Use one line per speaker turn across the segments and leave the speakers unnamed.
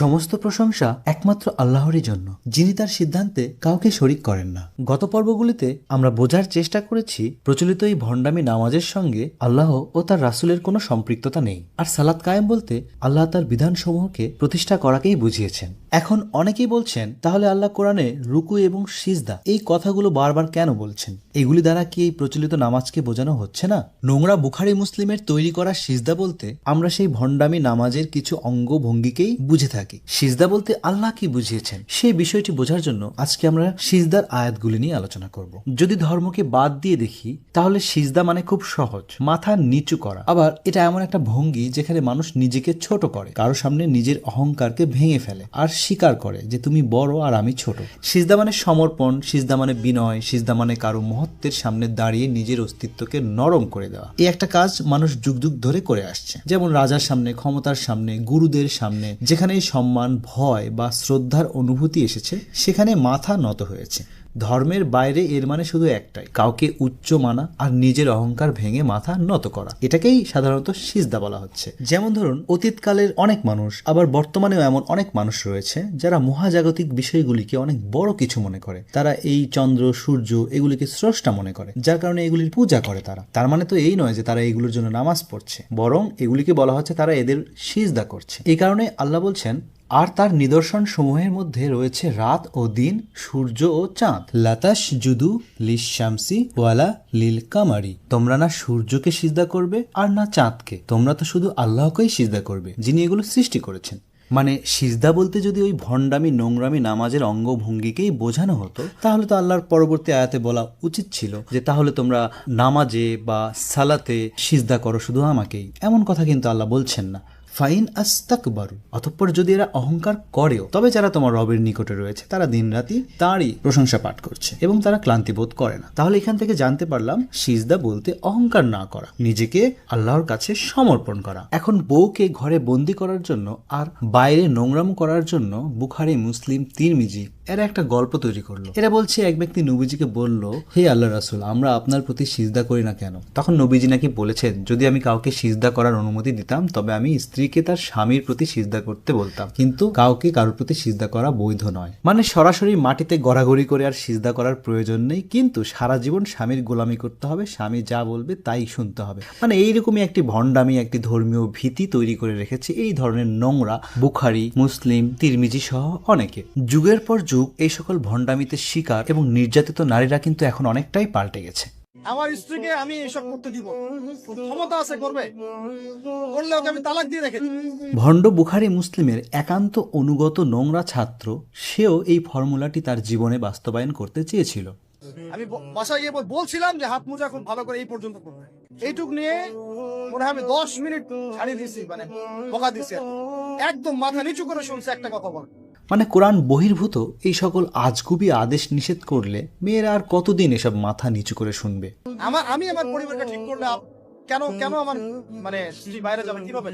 সমস্ত প্রশংসা একমাত্র আল্লাহরই জন্য, যিনি তার সিদ্ধান্তে কাউকে শরিক করেন না। গত পর্বগুলিতে আমরা বোঝার চেষ্টা করেছি, প্রচলিত এই ভণ্ডামি নামাজের সঙ্গে আল্লাহ ও তার রাসুলের কোনো সম্পৃক্ততা নেই। আর সালাত কায়েম বলতে আল্লাহ তার বিধানসমূহকে প্রতিষ্ঠা করাকেই বুঝিয়েছেন। এখন অনেকেই বলছেন, তাহলে আল্লাহ কোরআনে রুকু এবং সিজদা, এই কথাগুলো বারবার কেন বলছেন? এগুলি দ্বারা কি এই প্রচলিত নামাজকে বোঝানো হচ্ছে না? নোংরা বুখারি মুসলিমের তৈরি করা সিজদা বলতে আমরা সেই ভণ্ডামি নামাজের কিছু অঙ্গ ভঙ্গিকেই বুঝে থাকি। সিজদা বলতে আল্লাহ কি বুঝিয়েছেন? সেই বিষয়টি বোঝার জন্য আজকে আমরা সিজদার আয়াতগুলি নিয়ে আলোচনা করব। যদি ধর্মকে বাদ দিয়ে দেখি, তাহলে সিজদা মানে খুব সহজ, মাথা নিচু করা। আবার এটা এমন একটা ভঙ্গি যেখানে মানুষ নিজেকে ছোট করে, কারও সামনে নিজের অহংকারকে ভেঙে ফেলে আর স্বীকার করে যে তুমি বড় আর আমি ছোট। সিজদা মানে সমর্পণ, সিজদা মানে বিনয়, সিজদা মানে কারও মহত্বের সামনে দাঁড়িয়ে নিজের অস্তিত্বকে নরম করে দেওয়া। এই একটা কাজ মানুষ যুগ যুগ ধরে করে আসছে। যেমন রাজার সামনে, ক্ষমতার সামনে, গুরুদের সামনে, যেখানে এই সম্মান ভয় বা শ্রদ্ধার অনুভূতি এসেছে সেখানে মাথা নত হয়েছে। ধর্মের বাইরে এর মানে শুধু একটাই, কাউকে উচ্চ মানা আর নিজের অহংকার ভেঙে মাথা নত করা। এটাকেই সাধারণত সিজদা বলা হচ্ছে। যেমন ধরুন, অতীতকালের অনেক মানুষ, আবার বর্তমানেও এমন অনেক মানুষ রয়েছে যারা মহাজাগতিক বিষয়গুলিকে অনেক বড় কিছু মনে করে। তারা এই চন্দ্র, সূর্য এগুলিকে স্রষ্টা মনে করে, যার কারণে এগুলির পূজা করে তারা। তার মানে তো এই নয় যে তারা এগুলোর জন্য নামাজ পড়ছে, বরং এগুলিকে বলা হচ্ছে তারা এদের সিজদা করছে। এই কারণে আল্লাহ বলছেন আর তার নিদর্শন সমূহের মধ্যে রয়েছে রাত ও দিন, সূর্য ও চাঁদ। লাতাস জুদু লিস শামসি ওয়ালা লিল কামারি। তোমরা না সূর্যকে সিজদা করবে আর না চাঁদকে। তোমরা তো শুধু আল্লাহকেই সিজদা করবে, যিনি এগুলো সৃষ্টি করেছেন। মানে সিজদা বলতে যদি ওই ভণ্ডামি, নোংরামি নামাজের অঙ্গভঙ্গিকেই বোঝানো হতো, তাহলে তো আল্লাহর পরবর্তী আয়াতে বলা উচিত ছিল যে, তাহলে তোমরা নামাজে বা সালাতে সিজদা করো শুধু আমাকেই। এমন কথা কিন্তু আল্লাহ বলছেন না। ফাইন আস্তাকবারু। অতঃপর যদি এরা অহংকার করেও, তবে যারা তোমার রবের নিকটে রয়েছে, তারা দিনরাতি তারই প্রশংসা পাঠ করছে এবং তারা ক্লান্তি বোধ করে না। তাহলে এখান থেকে জানতে পারলাম, সিজদা বলতে অহংকার না করা, নিজেকে আল্লাহর কাছে সমর্পণ করা। এখন বউকে ঘরে বন্দি করার জন্য আর বাইরে নোংরাম করার জন্য বুখারি, মুসলিম, তিরমিজি এরা একটা গল্প তৈরি করল। এরা বলছে, এক ব্যক্তি নবীজিকে বলল, হে আল্লাহ রাসুল, আমরা আপনার প্রতি সিজদা করি না কেন? তখন নবীজি নাকি বলেছেন, যদি আমি কাউকে সিজদা করার অনুমতি দিতাম, তবে আমি স্ত্রীকে তার স্বামীর প্রতি সিজদা করতে বলতাম। কিন্তু কাউকে কারোর প্রতি সিজদা করা বৈধ নয়। মানে সরাসরি মাটিতে গড়াগড়ি করে আর সিজদা করার প্রয়োজন নেই, কিন্তু সারা জীবন স্বামীর গোলামি করতে হবে, স্বামী যা বলবে তাই শুনতে হবে। মানে এইরকমই একটি ভণ্ডামি, একটি ধর্মীয় ভীতি তৈরি করে রেখেছে এই ধরনের নোংরা বুখারি, মুসলিম, তিরমিজি সহ অনেকে। যুগের পর যুগ এই সকল ভণ্ডামিতে শিকার এবং নির্যাতিত নারীরা কিন্তু এখন অনেকটাই পাল্টে গেছে।
আমার স্ত্রীকে আমি এসব করতে দিব। ক্ষমতা আছে করবে। করলে ওকে আমি তালাক দিয়ে রেখে
ভণ্ড বুখারি মুসলিমের একান্ত অনুগত নোংরা ছাত্র সেও এই ফর্মুলাটি তার জীবনে বাস্তবায়ন করতে চেয়েছিল।
আমি বাসায় গিয়ে বলছিলাম যে হাত মোজা খুব ভালো করে এই পর্যন্ত করবে এইটুক নিয়ে মনে হয় আমি দশ মিনিট ছাড়িয়ে দিয়েছি মানে বকা দিয়েছি। একদম মাথা নিচু করে শুনছে একটা কথা বল।
মানে কোরআন বহির্ভূত এই সকল আজগুবি আদেশ নিষেধ করলে মেয়েরা আর কতদিন এসব মাথা নিচু করে শুনবে?
আমার আমি আমার পরিবারকে ঠিক করলে আপ- কেন কেন আমার মানে বাইরে যাবে কীভাবে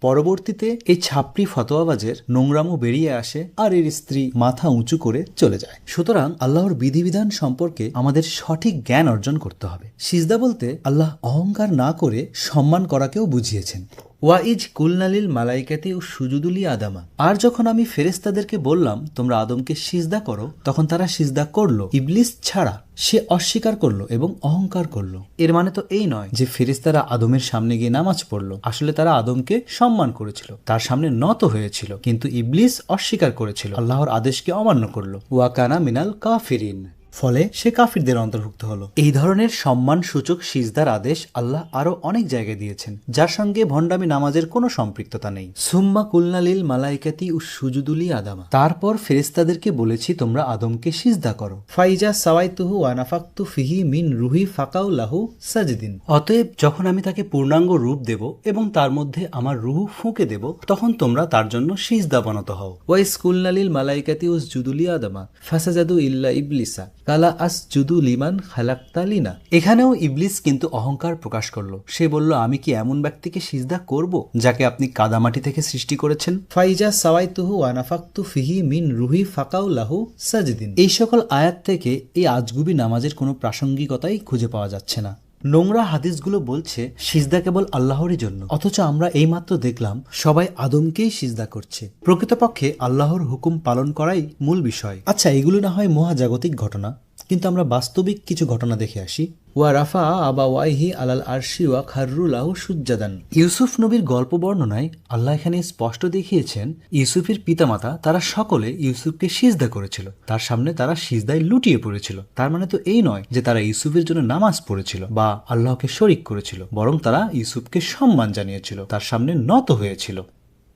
পরবর্তীতে এই ছাপড়ি ফতোয়াবাজের নোংরামো বেরিয়ে আসে আর এর স্ত্রী মাথা উঁচু করে চলে যায়। সুতরাং আল্লাহর বিধিবিধান সম্পর্কে আমাদের সঠিক জ্ঞান অর্জন করতে হবে। সিজদা বলতে আল্লাহ অহংকার না করে সম্মান করাকেও বুঝিয়েছেন। ওয়াইজ কুলনালিল মালাইকাতি ও সুজুদুলি আদামা। আর যখন আমি ফেরেস্তাদেরকে বললাম, তোমরা আদমকে সিজদা করো, তখন তারা সিজদা করল। ইবলিস ছাড়া সে অস্বীকার করল এবং অহংকার করল। এর মানে তো এই নয় যে ফেরেস্তারা আদমের সামনে গিয়ে নামাজ পড়ল। আসলে তারা আদমকে সম্মান করেছিল, তার সামনে নত হয়েছিল, কিন্তু ইবলিস অস্বীকার করেছিল, আল্লাহর আদেশকে অমান্য করল। ওয়াকানা মিনাল কাফিরিন। ফলে সে কাফিরদের অন্তর্ভুক্ত হলো। এই ধরনের সম্মান সূচক সিজদার আদেশ আল্লাহ আরও অনেক জায়গায় দিয়েছেন, যার সঙ্গে ভণ্ডামি নামাজের কোনো সম্পৃক্ততা নেই। সুম্মা কুলনালিল মালাইকাতি ও সুজুদুলি আদামা। তারপর ফেরেস্তাদেরকে বলেছি, তোমরা আদমকে সিজদা করো। ফাইজা সাওয়াইতুহু ওয়ানাফাক্তু ফিহি মিন রুহি ফাকাউ লাহু সাজিদিন। অতএব যখন আমি তাকে পূর্ণাঙ্গ রূপ দেব এবং তার মধ্যে আমার রুহু ফুঁকে দেব, তখন তোমরা তার জন্য সিজদা বনত হও ওয়াইস কুলনালিল মালাইকাতি উস জুদুলি আদামা, ফাসাজাদু ইল্লা ইবলিসা। কালা আস জুদু লিমান খালাক্তালিনা এখানেও ইবলিস কিন্তু অহংকার প্রকাশ করল। সে বলল আমি কি এমন ব্যক্তিকে সিজদা করব যাকে আপনি কাদামাটি থেকে সৃষ্টি করেছেন? ফাইজা সাওয়াইতুহু ওয়ানাফাক্তু ফিহি মিন রুহি ফাকাউ লাহু সাজিদিন। এই সকল আয়াত থেকে এই আজগুবি নামাজের কোনো প্রাসঙ্গিকতাই খুঁজে পাওয়া যাচ্ছে না। নোংরা হাদিসগুলো বলছে, সিজদা কেবল আল্লাহরই জন্য। অথচ আমরা এইমাত্র দেখলাম, সবাই আদমকেই সিজদা করছে। প্রকৃতপক্ষে আল্লাহর হুকুম পালন করাই মূল বিষয়। আচ্ছা এগুলো না হয় মহাজাগতিক ঘটনা? কিন্তু আমরা বাস্তবিক কিছু ঘটনা দেখে আসি। ওয়া রাফা আবা ওয়াইহি আলাল আরশি ওয়া খাররুলাহ সুজ্জাদান। ইউসুফ নবীর গল্প বর্ণনায় আল্লাহ এখানে স্পষ্ট দেখিয়েছেন, ইউসুফের পিতামাতা তারা সকলে ইউসুফকে সিজদা করেছিল। তার সামনে তারা সিজদায় লুটিয়ে পড়েছিল। তার মানে তো এই নয় যে তারা ইউসুফের জন্য নামাজ পড়েছিল বা আল্লাহকে শরিক করেছিল, বরং তারা ইউসুফকে সম্মান জানিয়েছিল। তার সামনে নত হয়েছিল।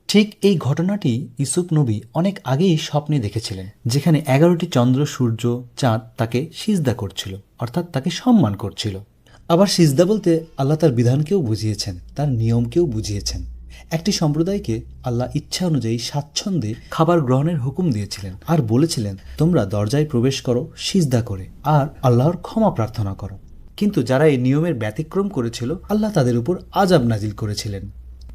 ঠিক এই ঘটনাটি ইসুফ নবী অনেক আগেই স্বপ্নে দেখেছিলেন, যেখানে এগারোটি চন্দ্র, সূর্য, চাঁদ তাকে সিজদা করছিল, অর্থাৎ তাকে সম্মান করছিল। আবার সিজদা বলতে আল্লাহ তার বিধানকেও বুঝিয়েছেন, তার নিয়মকেও বুঝিয়েছেন। একটি সম্প্রদায়কে আল্লাহ ইচ্ছা অনুযায়ী স্বাচ্ছন্দ্যে খাবার গ্রহণের হুকুম দিয়েছিলেন আর বলেছিলেন, তোমরা দরজায় প্রবেশ করো, সিজদা করে, আর আল্লাহর ক্ষমা প্রার্থনা করো। কিন্তু যারা এই নিয়মের ব্যতিক্রম করেছিল, আল্লাহ তাদের উপর আজাব নাজিল করেছিলেন।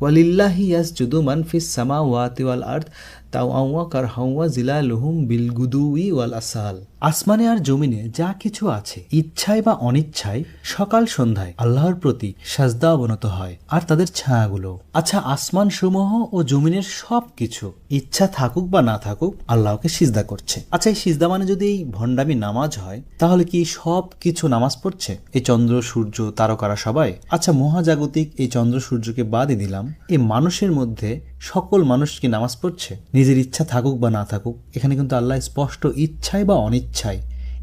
ওয়ালিল্লাহি ইয়াসজুদু মান ফিস সামাওয়াতি ওয়াল আরদ। কার হাওয়া জিলালুহুম বিল গুদুই ওয়াল আসাল। আসমানে আর জমিনে যা কিছু আছে, ইচ্ছায় বা অনিচ্ছায়, সকাল সন্ধ্যায় আল্লাহর প্রতি সাজদা অবনত হয়, আর তাদের ছায়াগুলো। আচ্ছা আসমান সমূহ ও জমিনের সব কিছু ইচ্ছা থাকুক বা না থাকুক, আল্লাহকে সিজদা করছে। আচ্ছা এই সিজদা মানে যদি এই ভণ্ডামি নামাজ হয়, তাহলে কি সব কিছু নামাজ পড়ছে? এই চন্দ্র, সূর্য, তারকারা সবাই? আচ্ছা মহাজাগতিক এই চন্দ্র, সূর্যকে বাদই দিলাম এই মানুষের মধ্যে সকল মানুষ কি নামাজ পড়ছে? নিজের ইচ্ছা থাকুক বা না থাকুক, এখানে কিন্তু আল্লাহ স্পষ্ট ইচ্ছায় বা অনিচ্ছায়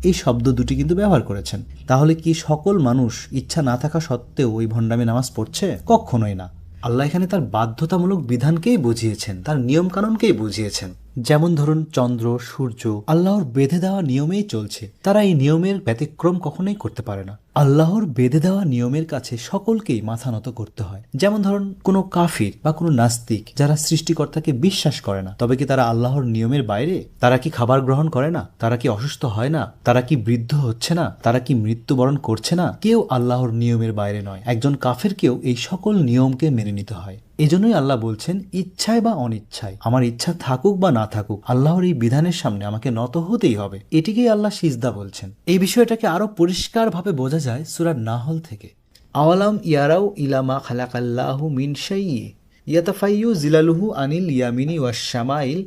এই শব্দ দুটি কিন্তু ব্যবহার করেছেন। তাহলে কি সকল মানুষ ইচ্ছা না থাকা সত্ত্বেও ওই ভণ্ডামে নামাজ পড়ছে? কখনোই না। আল্লাহ এখানে তার বাধ্যতামূলক বিধানকেই বুঝিয়েছেন, তার নিয়ম কানুনকেই বুঝিয়েছেন। যেমন ধরুন, চন্দ্র, সূর্য, আল্লাহর বেঁধে দেওয়া নিয়মেই চলছে। তারা এই নিয়মের ব্যতিক্রম কখনোই করতে পারে না। আল্লাহর বেঁধে দেওয়া নিয়মের কাছে সকলকেই মাথা নত করতে হয়। যেমন ধরুন, কোনো কাফির বা কোনো নাস্তিক যারা সৃষ্টিকর্তাকে বিশ্বাস করে না, তবে কি তারা আল্লাহর নিয়মের বাইরে? তারা কি খাবার গ্রহণ করে না? তারা কি অসুস্থ হয় না? তারা কি বৃদ্ধ হচ্ছে না? তারা কি মৃত্যুবরণ করছে না? কেউ আল্লাহর নিয়মের বাইরে নয়। একজন কাফেরকেও এই সকল নিয়মকে মেনে নিতে হয়। এজন্যই আল্লাহ বলছেন, ইচ্ছায় বা অনিচ্ছায়, আমার ইচ্ছা থাকুক বা না থাকুক, আল্লাহর এই বিধানের সামনে আমাকে নত হতেই হবে। এটিকেই আল্লাহ সিজদা বলছেন। এই বিষয়টাকে আরও পরিষ্কারভাবে বোঝা যায় সুরার নাহল থেকে। আওয়ালাম ইয়ারাও ইলামা খালাকাল্লাহু মিন শাইয়্যি ইয়াতাফাইয়ু জিলালুহু আনিল ইয়ামিনি ওয়াশামাইল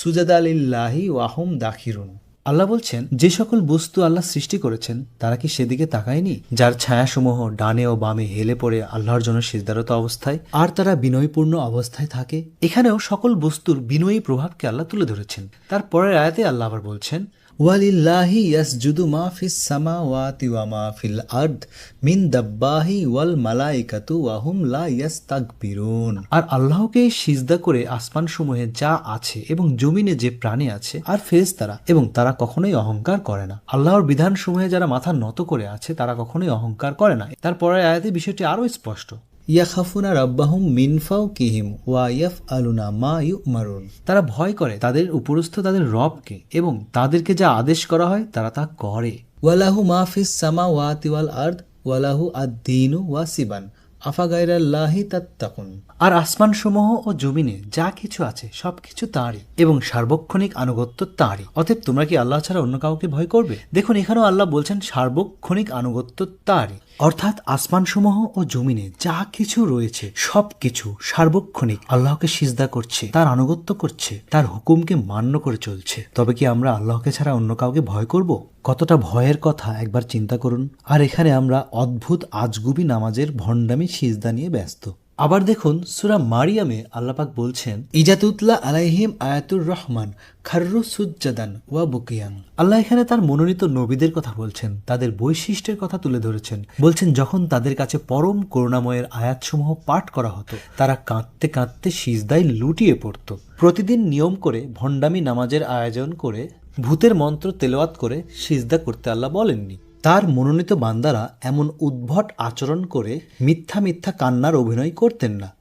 সুজাদালিল্লাহি ওয়াহুম দাখিরুন। আল্লাহ বলছেন, যে সকল বস্তু আল্লাহ সৃষ্টি করেছেন, তারা কি সেদিকে তাকায়নি? যার ছায়াসমূহ ডানে ও বামে হেলে পড়ে আল্লাহর জন্য সিজদারত অবস্থায়, আর তারা বিনয়পূর্ণ অবস্থায় থাকে? এখানেও সকল বস্তুর বিনয়ী প্রভাবকে আল্লাহ তুলে ধরেছেন। তার পরের আয়াতে আল্লাহ আবার বলছেন ওয়ালিল্লাহি ইয়াসজুদু মা ফিস সামাওয়াতি ওয়া মা ফিল আরদ মিন দাব্বাহি ওয়াল মালাইকাতু ওয়া হুম লা ইয়াস্তাকবিরুন আর আল্লাহকে সিজদা করে আসমান সমূহে যা আছে এবং জমিনে যে প্রাণী আছে, আর ফেরেশতারা, এবং তারা কখনোই অহংকার করে না। আল্লাহর বিধান সমূহে যারা মাথা নত করে আছে, তারা কখনোই অহংকার করে না। তারপরের আয়াতে বিষয়টি আরও স্পষ্ট। ইয়াখাফুনা রাব্বাহুম মিনফাও কিহিম ওয়া ইয়াফ আলুনা মা ইউ মারুন তারা ভয় করে তাদের উপরস্থ তাদের রবকে এবং তাদেরকে যা আদেশ করা হয় তারা তা করে। ওয়ালাহু মাহফিস সামা ওয়াতি ওয়াল আর্দ ওয়ালাহু আদ-দীনু ওয়াসিবান। আফা গায়রাল্লাহি তাত্তাকুন। আর আসমান সমূহ ও জমিনে যা কিছু আছে, সবকিছু তাঁরই এবং সার্বক্ষণিক আনুগত্য তাঁরই। অতএব তোমরা কি আল্লাহ ছাড়া অন্য কাউকে ভয় করবে? দেখুন, এখানেও আল্লাহ বলছেন, সার্বক্ষণিক আনুগত্য তাঁরই। অর্থাৎ আসমানসমূহ ও জমিনে যা কিছু রয়েছে সব কিছু সার্বক্ষণিক আল্লাহকে সিজদা করছে, তার আনুগত্য করছে, তার হুকুমকে মান্য করে চলছে। তবে কি আমরা আল্লাহকে ছাড়া অন্য কাউকে ভয় করব? কতটা ভয়ের কথা একবার চিন্তা করুন। আর এখানে আমরা অদ্ভুত আজগুবি নামাজের ভণ্ডামি সিজদা নিয়ে ব্যস্ত। আবার দেখুন সুরা মারিয়ামে আল্লাপাক বলছেন ইজাতুতলা আলাইহিম আয়াতুর রহমান, খার্রু সুজ্জাদান ওয়া বুকিয়ান। আল্লাহ এখানে তার মনোনীত নবীদের কথা বলছেন, তাদের বৈশিষ্ট্যের কথা তুলে ধরেছেন। বলছেন, যখন তাদের কাছে পরম করুণাময়ের আয়াতসমূহ পাঠ করা হতো, তারা কাঁদতে কাঁদতে সিজদায় লুটিয়ে পড়ত। প্রতিদিন নিয়ম করে ভণ্ডামি নামাজের আয়োজন করে, ভূতের মন্ত্র তেলাওয়াত করে সিজদা করতে আল্লাহ বলেননি। তার মনোনীত বান্দারা এমন উদ্ভট আচরণ করে মিথ্যা মিথ্যা কান্নার অভিনয় করতেন না।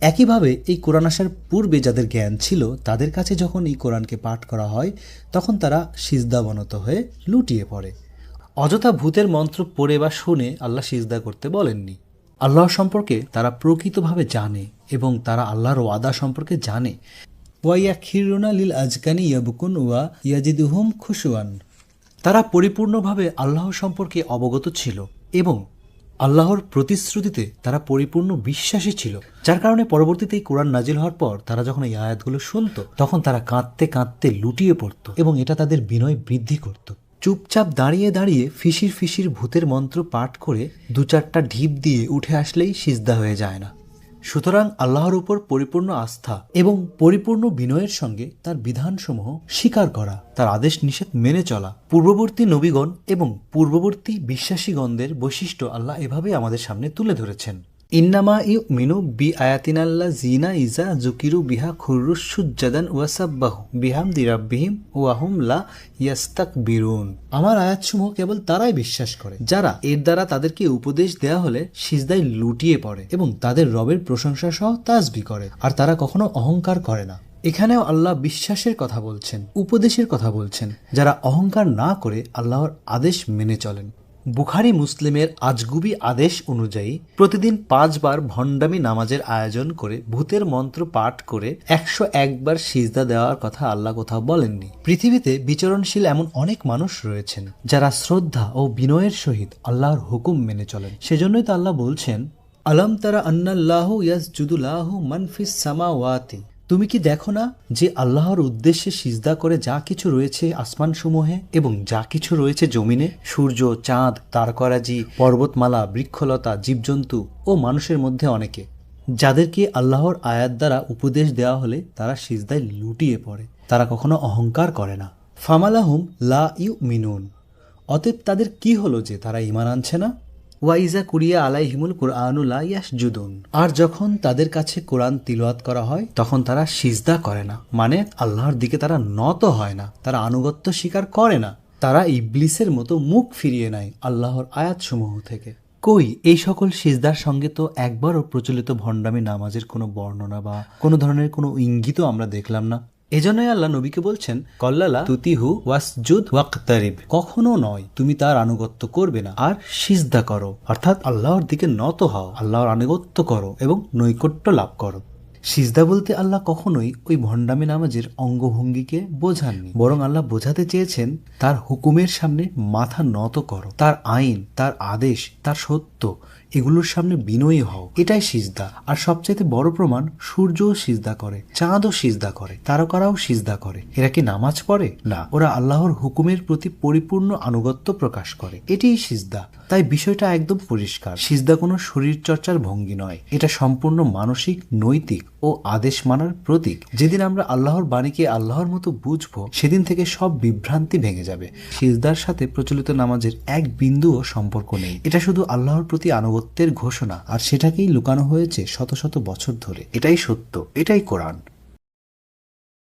একইভাবে এই কোরআন আসার পূর্বে যাদের জ্ঞান ছিল, তাদের কাছে যখন এই কোরআনকে পাঠ করা হয়, তখন তারা সিজদাবনত হয়ে লুটিয়ে পড়ে। অযথা ভূতের মন্ত্র পড়ে বা শুনে আল্লাহ সিজদা করতে বলেননি। আল্লাহ সম্পর্কে তারা প্রকৃতভাবে জানে এবং তারা আল্লাহর ওয়াদা সম্পর্কে জানে। ওয়াইয়া খিরুনা লিল আজকানি ইয়াবুকুন ওয়া ইয়াজিদুহুম খুশুয়ান। তারা পরিপূর্ণভাবে আল্লাহ সম্পর্কে অবগত ছিল এবং আল্লাহর প্রতিশ্রুতিতে তারা পরিপূর্ণ বিশ্বাসী ছিল, যার কারণে পরবর্তীতে এই কোরআন নাজিল হওয়ার পর তারা যখন এই আয়াতগুলো শুনতো, তখন তারা কাঁদতে কাঁদতে লুটিয়ে পড়তো এবং এটা তাদের বিনয় বৃদ্ধি করত। চুপচাপ দাঁড়িয়ে দাঁড়িয়ে ফিসির ফিসির ভূতের মন্ত্র পাঠ করে দু চারটা ঢিপ দিয়ে উঠে আসলেই সিজদা হয়ে যায় না। সুতরাং আল্লাহর উপর পরিপূর্ণ আস্থা এবং পরিপূর্ণ বিনয়ের সঙ্গে তার বিধানসমূহ স্বীকার করা, তার আদেশ নিষেধ মেনে চলা। পূর্ববর্তী নবীগণ এবং পূর্ববর্তী বিশ্বাসীগণদের বৈশিষ্ট্য আল্লাহ এভাবে আমাদের সামনে তুলে ধরেছেন। ইন্নামা ইউ মিনু বি আয়াতিনাল্লা জিনা ইজা জুকিরু বিহা খুরুস সুজ্জাদান ওয়াসাব্বাহু বিহাম দিরাব্বিহিম ওয়াহুম লা ইয়াস্তাক বিরুন আমার আয়াতসমূহ কেবল তারাই বিশ্বাস করে। যারা এর দ্বারা তাদেরকে উপদেশ দেয়া হলে সিজদায় লুটিয়ে পড়ে এবং তাদের রবের প্রশংসা সহ তাজবি করে আর তারা কখনো অহংকার করে না। এখানেও আল্লাহ বিশ্বাসের কথা বলছেন উপদেশের কথা বলছেন। যারা অহংকার না করে আল্লাহর আদেশ মেনে চলেন। বুখারি মুসলিমের আজগুবি আদেশ অনুযায়ী প্রতিদিন পাঁচবার ভণ্ডামি নামাজের আয়োজন করে ভূতের মন্ত্র পাঠ করে একশো একবার সিজদা দেওয়ার কথা আল্লাহ কোথাও বলেননি। পৃথিবীতে বিচরণশীল এমন অনেক মানুষ রয়েছেন যারা শ্রদ্ধা ও বিনয়ের সহিত আল্লাহর হুকুম মেনে চলেন। সেজন্যই তো আল্লাহ বলছেন, আলম তারা আন্নাল্লাহু ইয়াসজুদুল্লাহু মানফিস সামাওয়াতি। তুমি কি দেখো না যে আল্লাহর উদ্দেশ্যে সিজদা করে যা কিছু রয়েছে আসমানসমূহে এবং যা কিছু রয়েছে জমিনে? সূর্য, চাঁদ, তারকরাজি, পর্বতমালা, বৃক্ষলতা, জীবজন্তু ও মানুষের মধ্যে অনেকে। যাদেরকে আল্লাহর আয়াত দ্বারা উপদেশ দেওয়া হলে তারা সিজদায় লুটিয়ে পড়ে। তারা কখনো অহংকার করে না। ফামালাহুম লা ইউ মিনুন অতএব তাদের কি হলো যে তারা ইমান আনছে না? ওয়াইজা কুরিয়া আলাই আলাইহিমুল কোরআনুল্লাহ ইয়াসজুদুন। আর যখন তাদের কাছে কোরআন তিলওয়াত করা হয়, তখন তারা সিজদা করে না। মানে আল্লাহর দিকে তারা নত হয় না। তারা আনুগত্য স্বীকার করে না। তারা ইবলিসের মতো মুখ ফিরিয়ে নেয় আল্লাহর আয়াতসমূহ থেকে। কই, এই সকল সিজদার সঙ্গে তো একবারও প্রচলিত ভণ্ডামি নামাজের কোনো বর্ণনা বা কোনো ধরনের কোনো ইঙ্গিতও আমরা দেখলাম না। এজন্যই আল্লাহ নবীকে বলছেন, কল্লালা তুতিহু ওয়াসজুদ ওয়াক্তারিব। কখনো নয়, তুমি তার আনুগত্য করবে না। আর সিজদা করো, অর্থাৎ আল্লাহর দিকে নত হও, আল্লাহর আনুগত্য করো এবং নৈকট্য লাভ করো। সিজদা বলতে আল্লাহ কখনোই ওই ভণ্ডামি নামাজের অঙ্গভঙ্গিকে বোঝাননি। বরং আল্লাহ বোঝাতে চেয়েছেন, তার হুকুমের সামনে মাথা নত করো। তার আইন, তার আদেশ, তার সত্য এগুলোর সামনে বিনয়ী হও। এটাই সিজদা। আর সবচাইতে বড় প্রমাণ, সূর্যও সিজদা করে, চাঁদও সিজদা করে, তারকারাও সিজদা করে। এরা কি নামাজ পড়ে? না। ওরা আল্লাহর হুকুমের প্রতি পরিপূর্ণ আনুগত্য প্রকাশ করে। এটিই সিজদা। তাই বিষয়টা একদম পরিষ্কার। সিজদা কোনো শরীর চর্চার ভঙ্গি নয়। এটা সম্পূর্ণ মানসিক, নৈতিক ও আদেশ মানার প্রতীক। যেদিন আমরা আল্লাহর বাণীকে আল্লাহর মতো বুঝব, সেদিন থেকে সব বিভ্রান্তি ভেঙে যাবে। সিজদার সাথে প্রচলিত নামাজের এক বিন্দুও সম্পর্ক নেই। এটা শুধু আল্লাহর প্রতি আনুগত্যের ঘোষণা, আর সেটাকেই লুকানো হয়েছে শত শত বছর ধরে। এটাই সত্য, এটাই কোরআন।